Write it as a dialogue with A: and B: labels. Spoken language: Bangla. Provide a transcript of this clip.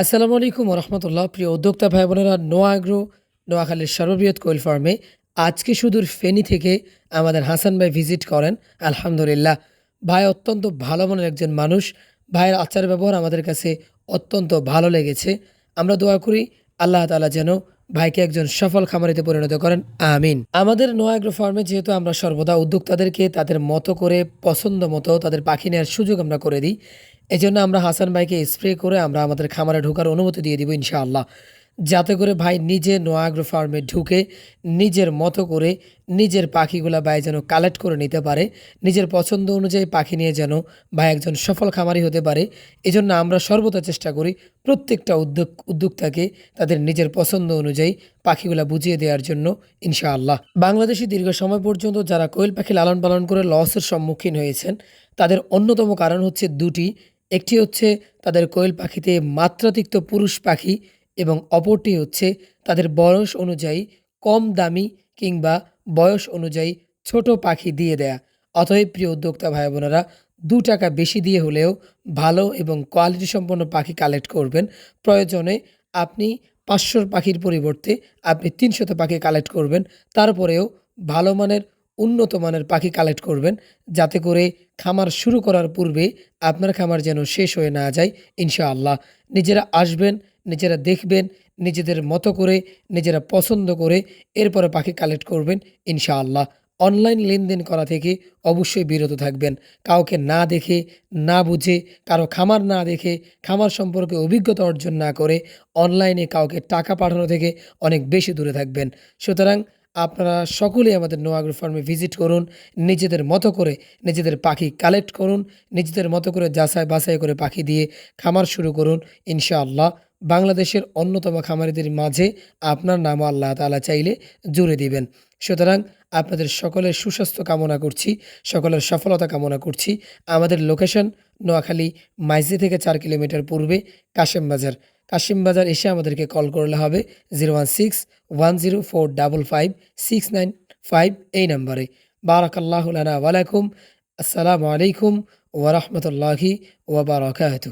A: আসসালামু আলাইকুম রহমতুল্লাহ প্রিয় উদ্যোক্তা ভাই বোনেরা নোয়াগ্রো নোয়াখালীর সর্ববৃহৎ কোয়েল ফার্মে আজকে সুদূর ফেনি থেকে আমাদের হাসান ভাই ভিজিট করেন। আলহামদুলিল্লাহ। ভাই অত্যন্ত ভালো মনের একজন মানুষ। ভাইয়ের আচার ব্যবহার আমাদের কাছে অত্যন্ত ভালো লেগেছে। আমরা দোয়া করি, আল্লাহ তালা যেন ভাইকে একজন সফল খামারিতে পরিণত করেন। আমিন। আমাদের নোয়াগ্রো ফার্মে যেহেতু আমরা সর্বদা উদ্যোক্তাদেরকে তাদের মতো করে পছন্দ মতো তাদের পাখি নেওয়ার সুযোগ আমরা করে দিই, এজন্য আমরা হাসান ভাইকে স্প্রে করে আমরা আমাদের খামারে ঢোকার অনুমতি দিয়ে দিব ইনশাআল্লাহ। যাতে করে ভাই নিজে নোয়াগ্রো ফার্মে ঢুকে নিজের মতো করে নিজের পাখিগুলা ভাই যেন কালেক্ট করে নিতে পারে, নিজের পছন্দ অনুযায়ী পাখি নিয়ে যেন ভাই একজন সফল খামারি হতে পারে। এজন্য আমরা সর্বদা চেষ্টা করি প্রত্যেকটা উদ্যোগ, উদ্যোক্তাকে তাদের নিজের পছন্দ অনুযায়ী পাখিগুলা বুঝিয়ে দেওয়ার জন্য, ইনশাআল্লাহ। বাংলাদেশে দীর্ঘ সময় পর্যন্ত যারা কোয়েল পাখি লালন পালন করে লসের সম্মুখীন হয়েছেন, তাদের অন্যতম কারণ হচ্ছে দুটি। একটি হচ্ছে তাদের কোয়েল পাখিতে মাত্রাতিক্ত পুরুষ পাখি এবং অপরটি হচ্ছে তাদের বয়স অনুযায়ী কম দামি কিংবা বয়স অনুযায়ী ছোট পাখি দিয়ে দেয়া। অতএব প্রিয় উদ্যোক্তা ভাই বোনেরা, দু টাকা বেশি দিয়ে হলেও ভালো এবং কোয়ালিটি সম্পন্ন পাখি কালেক্ট করবেন। প্রয়োজনে আপনি পাঁচশোর পাখির পরিবর্তে আপনি তিনশত পাখি কালেক্ট করবেন। তারপরেও ভালো মানের, উন্নত মানের পাখি কালেক্ট করবেন। যাতে করে খামার শুরু করার পূর্বে আপনার খামার যেন শেষ হয়ে না যায়, ইনশাআল্লাহ। নিজেরা আসবেন নিজেরা দেখবেন, নিজেদের মতো করে, নিজেরা পছন্দ করে এরপরে পাখি কালেক্ট করবেন, ইনশাআল্লাহ। অনলাইন লেনদেন করা থেকে অবশ্যই বিরত থাকবেন। কাউকে না দেখে, না বুঝে, কারও খামার না দেখে, খামার সম্পর্কে অভিজ্ঞতা অর্জন না করে অনলাইনে কাউকে টাকা পাঠানো থেকে অনেক বেশি দূরে থাকবেন। সুতরাং আপনারা সকলেই আমাদের নোয়াগ্রো ফার্মে ভিজিট করুন, নিজেদের মতো করে নিজেদের পাখি কালেক্ট করুন, নিজেদের মতো করে যাচাই বাছাই করে পাখি দিয়ে খামার শুরু করুন, ইনশাআল্লাহ। বাংলাদেশের অন্যতম খামারিদের মাঝে আপনার নাম আল্লাহ তালা চাইলে জুড়ে দিবেন। সুতরাং আপনাদের সকলের সুস্বাস্থ্য কামনা করছি, সকলের সফলতা কামনা করছি। আমাদের লোকেশন নোয়াখালী মাইজি থেকে চার কিলোমিটার পূর্বে কাশেম বাজার কাশিম বাজার এসে আমাদেরকে কল করলে হবে zero one six one zero four double five six nine five এই নম্বরে। বারাকাল্লাহ লানা ওয়ালাইকুম আসসালামু আলাইকুম ওরহমতুল্লাহি ওবরাকাতু